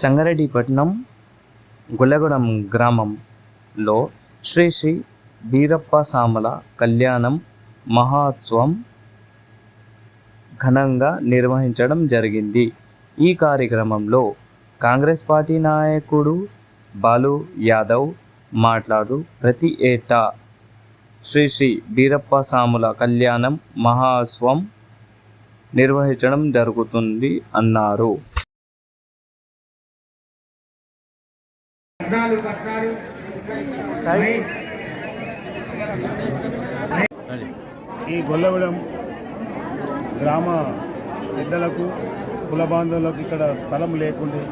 సంగారెడ్డిపట్నం గుల్లగూడెం గ్రామంలో శ్రీ శ్రీ బీరప్ప సామల కళ్యాణం మహోత్సవం ఘనంగా నిర్వహించడం జరిగింది. ఈ కార్యక్రమంలో కాంగ్రెస్ పార్టీ నాయకుడు బాలు యాదవ్ మాట్లాడు ప్రతి ఏటా శ్రీ శ్రీ బీరప్ప సాముల కళ్యాణం మహాస్వం నిర్వహించడం జరుగుతుంది అన్నారు. పద్నాలుగు పద్నాలుగు. ఈ గొల్లగూడెం గ్రామ పెద్దలకు కుల బాంధవులకు ఇక్కడ స్థలం లేకుండే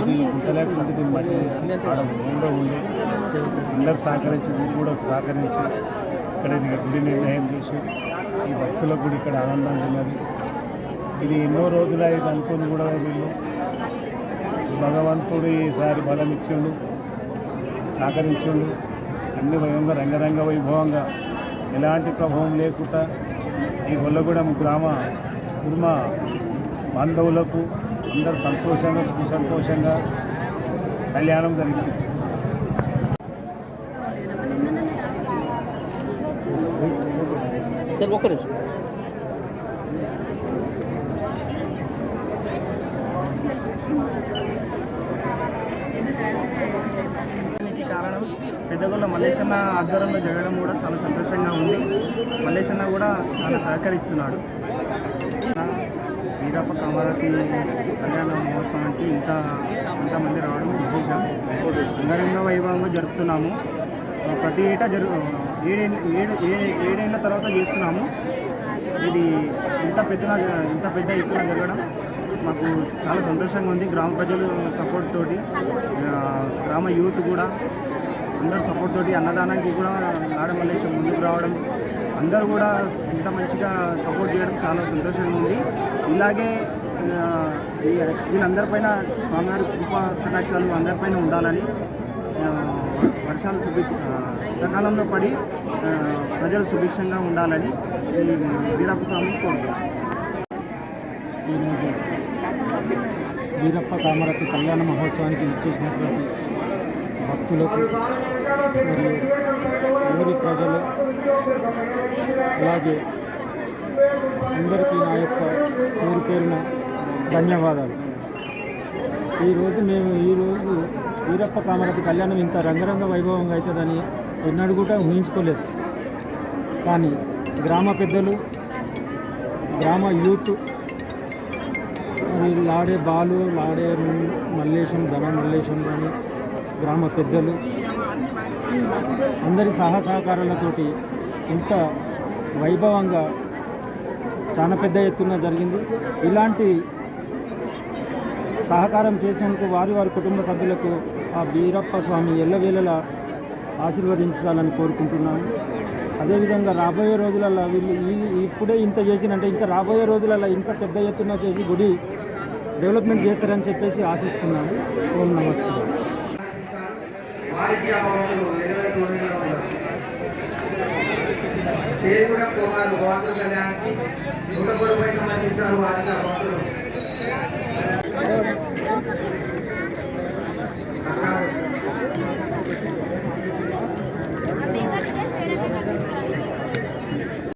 ఇది గుంట లేకుండా దీన్ని మట్టి చేసి ఆడ ఊళ్ళో ఉండి అందరు సహకరించి ఊరు కూడా సహకరించి ఇక్కడ ఇది గుడి నిర్ణయం చేసి ఈ భక్తులకు కూడా ఇక్కడ ఆనందంగా ఉన్నది ఇది ఎన్నో రోజులు ఇది అనుకుని కూడా వీళ్ళు భగవంతుడు ఈసారి బలం ఇచ్చిండు సహకరించిండు. అన్ని వైభవంగా రంగరంగ వైభవంగా. ఎలాంటి ప్రభావం లేకుండా ఈ గొల్లగూడెం గ్రామ కుర్మ బాంధవులకు అందరు సంతోషంగా సుఖ సంతోషంగా కళ్యాణం జరిపించు దీనికి కారణం పెద్దగొల్ల మల్లేశన్న ఆధ్వర్యంలో జరగడం కూడా చాలా సంతోషంగా ఉంది. మల్లేశన్న కూడా చాలా సహకరిస్తున్నాడు. వీరప్ప కామారతి కళ్యాణ మహోత్సవానికి ఇంత ఇంతమంది రావడం విశేషం. అంగరంగ వైభవంగా జరుపుతున్నాము. ప్రతి ఏటా జరు ఏడే ఏడు ఏ- ఏడేళ్ళ తర్వాత చేస్తున్నాము. ఇది ఇంత పెద్ద ఇంత పెద్ద ఎత్తున జరగడం మాకు చాలా సంతోషంగా ఉంది. గ్రామ ప్రజలు సపోర్ట్ తోటి గ్రామ యూత్ కూడా అందరు సపోర్ట్ తోటి అన్నదానానికి కూడా నాడమల్లేశం ముందుకు రావడం అందరూ కూడా ఇంత మంచిగా సపోర్ట్ చేయడం చాలా సంతోషంగా ఉంది. ఇలాగే వీళ్ళందరిపైన స్వామివారి కృప కటాక్షాలు అందరిపైన ఉండాలని వర్షాలు సుభి సకాలంలో పడి ప్రజలు సుభిక్షంగా ఉండాలని వీరప్ప స్వామిని కోరుతున్నాను. ఈరోజు వీరప్ప కామరతి కళ్యాణ మహోత్సవానికి ఇచ్చేసినటువంటి భక్తులకు మరియు ఊరి ప్రజలు అలాగే అందరికీ నా యొక్క పేరు పేరున ధన్యవాదాలు. ఈరోజు మేము ఈరోజు వీరప్ప కామరతి కళ్యాణం ఇంత రంగరంగ వైభవంగా అవుతుందని ఎన్నడూ కూడా ఊహించుకోలేదు. కానీ గ్రామ పెద్దలు గ్రామ యూత్ లాడే బాలు లాడే మల్లేశం ధన మల్లేశం కానీ గ్రామ పెద్దలు అందరి సహా సహకారాలతోటి ఇంత వైభవంగా చాలా పెద్ద ఎత్తున జరిగింది. ఇలాంటి సహకారం చేసినందుకు వారి వారి కుటుంబ సభ్యులకు ఆ బీరప్ప స్వామి ఎల్లవేళలా ఆశీర్వదించాలని కోరుకుంటున్నాను. అదేవిధంగా రాబోయే రోజులలో వీళ్ళు ఇప్పుడే ఇంత చేసినంటే ఇంకా రాబోయే రోజులలో ఇంకా పెద్ద ఎత్తున చేసి గుడి డెవలప్మెంట్ చేస్తారని చెప్పేసి ఆశిస్తున్నాను. ఓం నమస్తే వాణిజ్య భవన్లు ఇరవై తొమ్మిది చేరుకుడ కుమారులు భవంతుల కళ్యాణానికి నూట పొడవై సంబంధించిన వారిని భక్తులు